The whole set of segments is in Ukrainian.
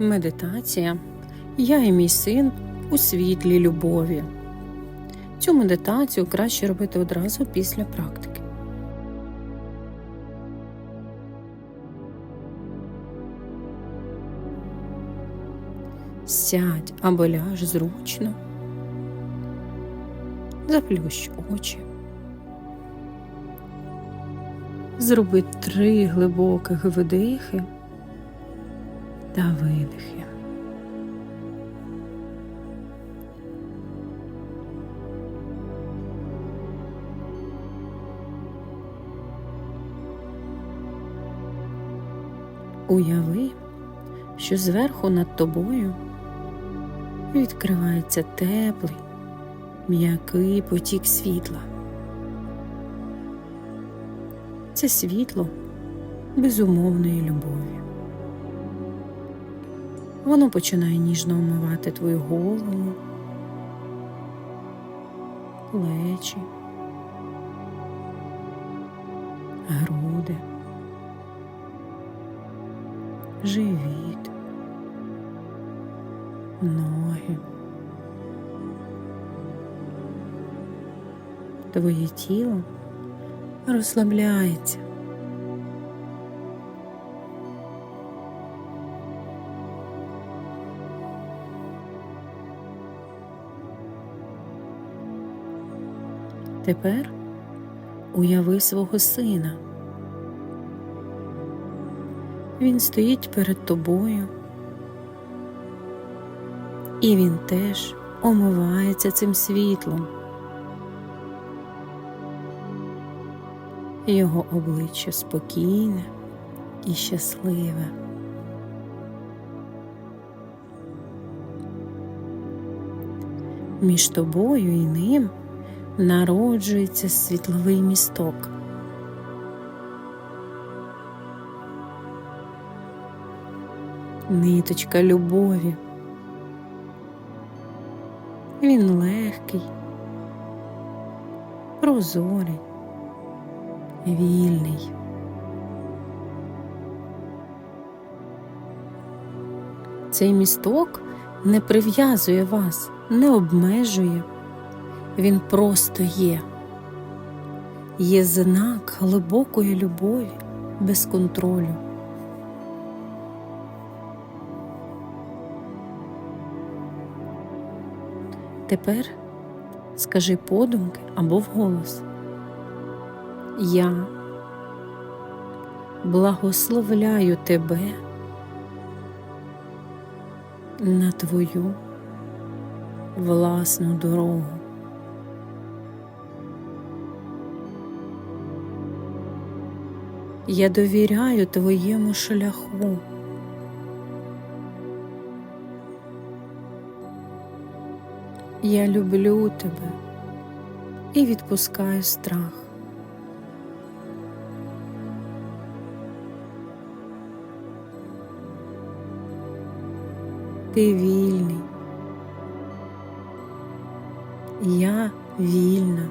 Медитація Я і мій син у світлі любові. Цю медитацію краще робити одразу після практики. Сядь або ляж зручно, заплющ очі. Зроби три глибоких вдихи та видихи. Уяви, що зверху над тобою відкривається теплий, м'який потік світла. Це світло безумовної любові. Воно починає ніжно омивати твою голову, плечі, груди, живіт, ноги. Твоє тіло розслабляється. Тепер уяви свого сина. Він стоїть перед тобою, і він теж омивається цим світлом. Його обличчя спокійне і щасливе. Між тобою і ним народжується світловий місток. Ниточка любові. Він легкий, прозорий, вільний. Цей місток не прив'язує вас, не обмежує. Він просто є. Є знак глибокої любові без контролю. Тепер скажи подумки або вголос. Я благословляю тебе на твою власну дорогу. Я довіряю твоєму шляху. Я люблю тебе і відпускаю страх. Ти вільний. Я вільна.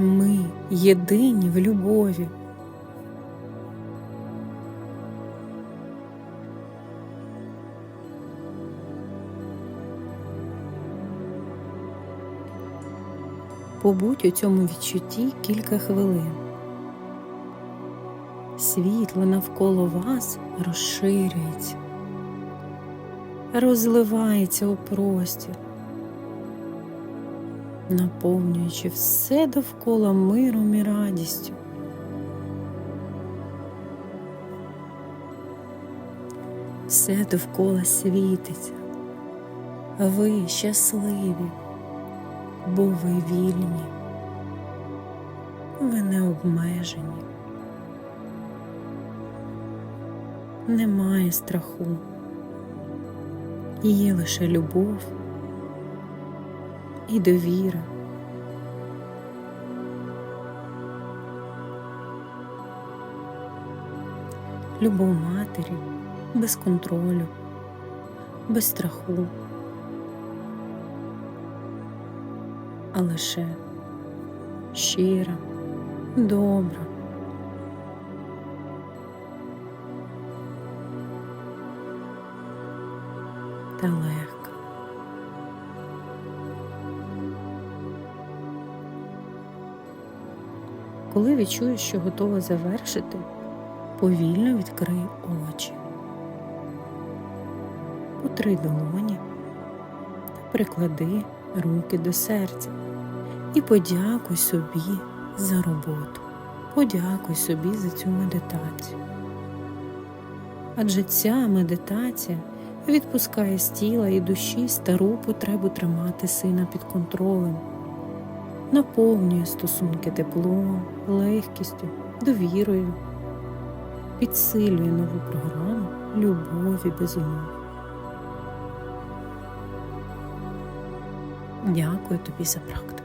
Ми єдині в любові. Побудь у цьому відчутті кілька хвилин. Світло навколо вас розширюється, розливається у простір, наповнюючи все довкола миром і радістю. Все довкола світиться, ви щасливі, бо ви вільні, ви не обмежені. Немає страху, є лише любов і довіра. Любов матері без контролю, без страху, а лише щира, добра. Та легка. Коли відчуєш, що готова завершити, повільно відкрий очі. Потри долоні та приклади руки до серця і подякуй собі за роботу. Подякуй собі за цю медитацію. Адже ця медитація відпускає з тіла і душі стару потребу тримати сина під контролем, наповнює стосунки теплом, легкістю, довірою, підсилює нову програму любові без умов. Дякую тобі за практику.